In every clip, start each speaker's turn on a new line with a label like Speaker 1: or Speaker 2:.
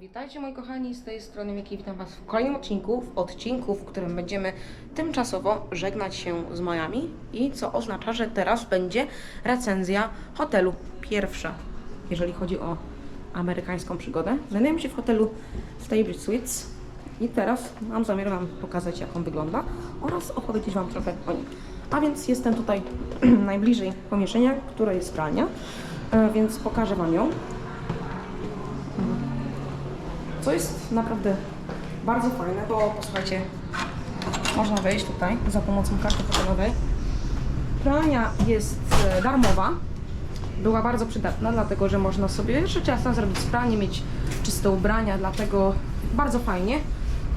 Speaker 1: Witajcie moi kochani, z tej strony Miki, witam Was w kolejnym odcinku, w odcinku, w którym będziemy tymczasowo żegnać się z Miami i co oznacza, że teraz będzie recenzja hotelu pierwsza, jeżeli chodzi o amerykańską przygodę. Znajdujemy się w hotelu Staybridge Suites i teraz mam zamiar Wam pokazać jak on wygląda oraz opowiedzieć Wam trochę o nim. A więc jestem tutaj najbliżej pomieszczenia, które jest pralnia, e, więc pokażę Wam ją. Co jest naprawdę bardzo fajne, bo posłuchajcie, można wejść tutaj za pomocą karty hotelowej. Pralnia jest e, darmowa. Była bardzo przydatna, dlatego że można sobie jeszcze czasem zrobić pranie, mieć czyste ubrania, dlatego bardzo fajnie,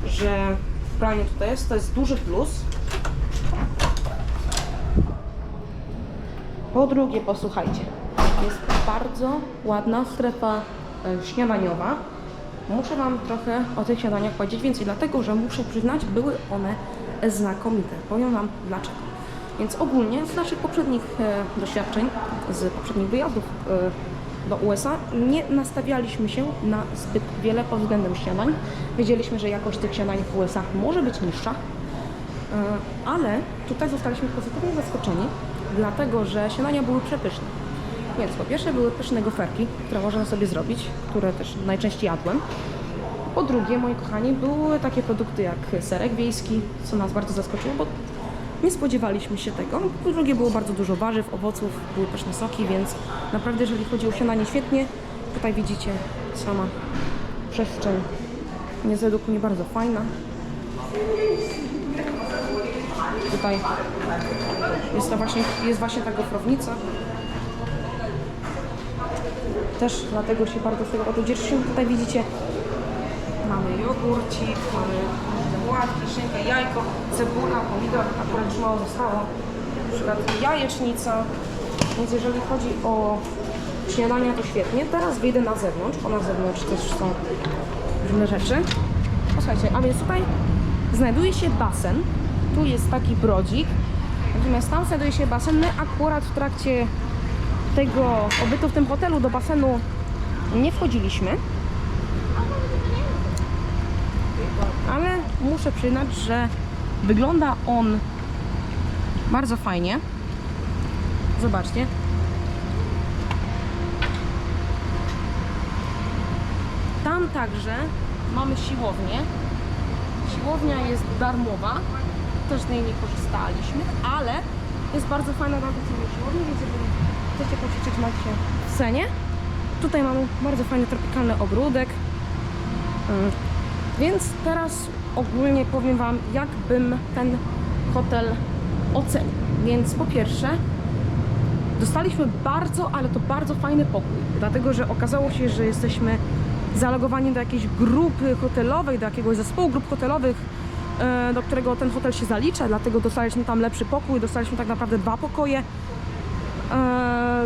Speaker 1: że pralnia tutaj jest. To jest duży plus. Po drugie, posłuchajcie, jest bardzo ładna strefa e, śniadaniowa. Muszę Wam trochę o tych śniadaniach powiedzieć więcej, dlatego że muszę przyznać, były one znakomite. Powiem Wam dlaczego. Więc ogólnie z naszych poprzednich e, doświadczeń, z poprzednich wyjazdów e, do USA, nie nastawialiśmy się na zbyt wiele pod względem śniadań. Wiedzieliśmy, że jakość tych śniadań w USA może być niższa, E, ale tutaj zostaliśmy pozytywnie zaskoczeni, dlatego że śniadania były przepyszne. Więc po pierwsze były pyszne goferki, które można sobie zrobić, które też najczęściej jadłem. Po drugie, moi kochani, były takie produkty jak serek wiejski, co nas bardzo zaskoczyło, bo nie spodziewaliśmy się tego. Po drugie, było bardzo dużo warzyw, owoców, były pyszne soki, więc naprawdę, jeżeli chodzi o śniadanie, świetnie. Tutaj widzicie sama przestrzeń według mnie bardzo fajna. Tutaj jest, to właśnie, jest właśnie ta gofrownica. Też dlatego się bardzo z tego o to cieszę. Tutaj widzicie, mamy jogurcik, mamy płatki, szynkę, jajko, cebula, pomidor, akurat już mało zostało. Na przykład jajecznica. Więc jeżeli chodzi o śniadania, to świetnie. Teraz wyjdę na zewnątrz, bo na zewnątrz też są różne rzeczy. Posłuchajcie, a więc tutaj znajduje się basen. Tu jest taki brodzik. Natomiast tam znajduje się basen. My akurat w trakcie tego pobytu w tym hotelu do basenu nie wchodziliśmy. Ale muszę przyznać, że wygląda on bardzo fajnie. Zobaczcie. Tam także mamy siłownię. Siłownia jest darmowa. Też z niej nie korzystaliśmy, ale jest bardzo fajna tradycyjna siłownia, więc jeżeli chcecie poćwiczyć, macie w cenie. Tutaj mamy bardzo fajny tropikalny ogródek. Więc teraz ogólnie powiem Wam, jak bym ten hotel ocenił. Więc po pierwsze, dostaliśmy bardzo, ale to bardzo fajny pokój, dlatego że okazało się, że jesteśmy zalogowani do jakiejś grupy hotelowej, do jakiegoś zespołu grup hotelowych, e, do którego ten hotel się zalicza, dlatego dostaliśmy tam lepszy pokój, dostaliśmy tak naprawdę dwa pokoje e,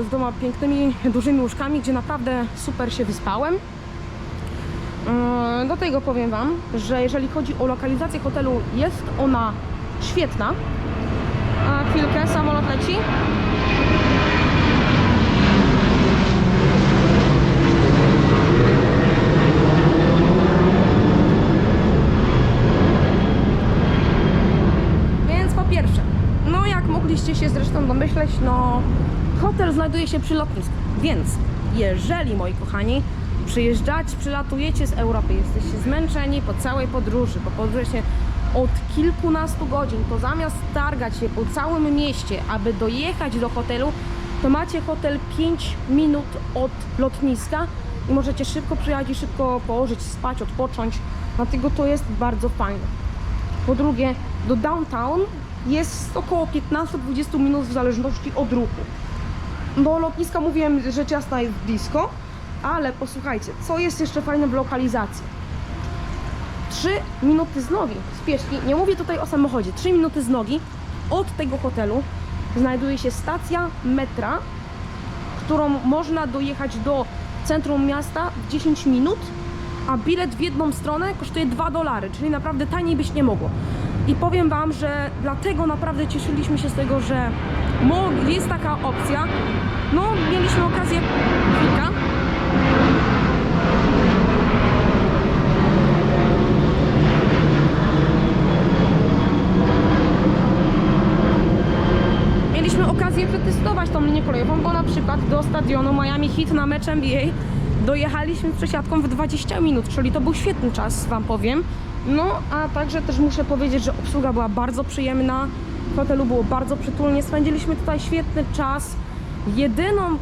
Speaker 1: z dwoma pięknymi, dużymi łóżkami, gdzie naprawdę super się wyspałem. E, Do tego powiem Wam, że jeżeli chodzi o lokalizację hotelu, jest ona świetna. A chwilkę, samolot leci. Więc po pierwsze, no jak mogliście się zresztą domyśleć, no hotel znajduje się przy lotnisku. Więc jeżeli, moi kochani, przyjeżdżacie, przylatujecie z Europy, jesteście zmęczeni po całej podróży, bo podróżujecie od kilkunastu godzin, to zamiast targać się po całym mieście, aby dojechać do hotelu, to macie hotel 5 minut od lotniska i możecie szybko przyjechać i szybko położyć, spać, odpocząć. Dlatego to jest bardzo fajne. Po drugie, do downtown jest około 15-20 minut w zależności od ruchu. Do lotniska mówiłem, że ciasta jest blisko, ale posłuchajcie, co jest jeszcze fajne w lokalizacji? 3 minuty z nogi, z pieszki, nie mówię tutaj o samochodzie, 3 minuty z nogi od tego hotelu znajduje się stacja metra, którą można dojechać do centrum miasta w 10 minut, a bilet w jedną stronę kosztuje 2 dolary, czyli naprawdę taniej być nie mogło. I powiem Wam, że dlatego naprawdę cieszyliśmy się z tego, że jest taka opcja. No, mieliśmy okazję. Mieliśmy okazję przetestować tą linię kolejową, bo na przykład do stadionu Miami Heat na mecz NBA dojechaliśmy z przesiadką w 20 minut, czyli to był świetny czas, Wam powiem. No, a także też muszę powiedzieć, że obsługa była bardzo przyjemna, w hotelu było bardzo przytulnie, spędziliśmy tutaj świetny czas. Jedyną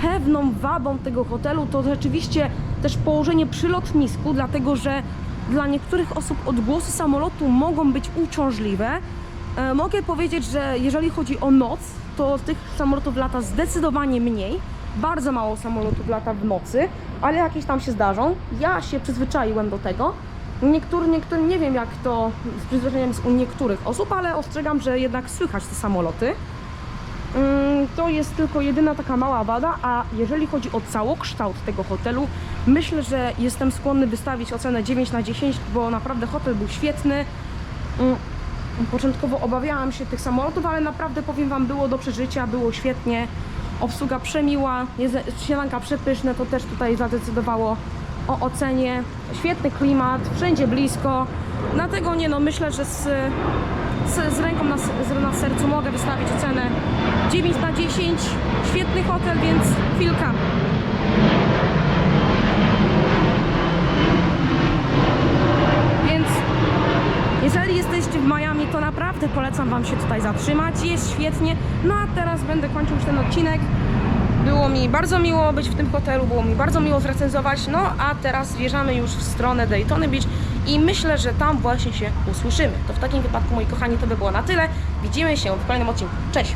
Speaker 1: pewną wadą tego hotelu to rzeczywiście też położenie przy lotnisku, dlatego że dla niektórych osób odgłosy samolotu mogą być uciążliwe. E, mogę powiedzieć, że jeżeli chodzi o noc, to tych samolotów lata zdecydowanie mniej. Bardzo mało samolotów lata w nocy, ale jakieś tam się zdarzą. Ja się przyzwyczaiłem do tego. Niektóry, niektóry, nie wiem jak to z przyzwyczajeniem jest u niektórych osób, ale ostrzegam, że jednak słychać te samoloty. To jest tylko jedyna taka mała wada, a jeżeli chodzi o całokształt tego hotelu, myślę, że jestem skłonny wystawić ocenę 9 na 10, bo naprawdę hotel był świetny. Mm, Początkowo obawiałam się tych samolotów, ale naprawdę powiem Wam, było do przeżycia, było świetnie. Obsługa przemiła, śniadanka przepyszne, to też tutaj zadecydowało o ocenie. Świetny klimat, wszędzie blisko. Dlatego nie no, myślę, że z, z, ręką na, z, na sercu mogę wystawić ocenę 9 na 10. Świetny hotel, więc chwilka. Więc jeżeli jesteście w Miami, to naprawdę polecam Wam się tutaj zatrzymać. Jest świetnie. No a teraz będę kończył już ten odcinek. Było mi bardzo miło być w tym hotelu, było mi bardzo miło zrecenzować. No a teraz zmierzamy już w stronę Daytony Beach i myślę, że tam właśnie się usłyszymy. To w takim wypadku, moi kochani, to by było na tyle. Widzimy się w kolejnym odcinku. Cześć!